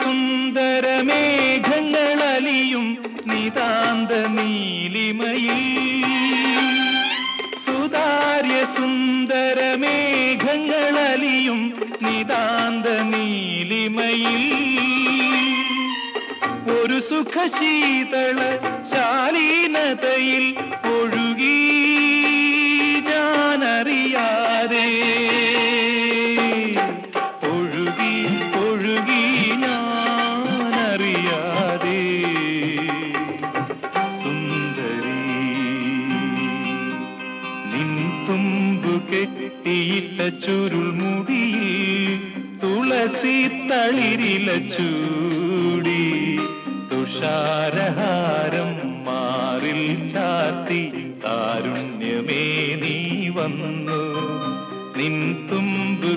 സുന്ദരമേഘങ്ങളലിയും നിതാന്ത നീലിമയിൽ സുതാര്യ സുന്ദരമേഘങ്ങളലിയും നിതാന്ത നീലിമയിൽ ഒരു സുഖശീതള ശാലീനതയിൽ ഒഴുകി. ഞാനറിയാതെ നിൻ തുമ്പു കെട്ടിയിട്ട ചുരുൾമുടിയിൽ തുളസി തളിരില ചൂടി തുഷാരഹാരം മാറിൽ ചാത്തി താരുണ്യമേ നീ വന്നു.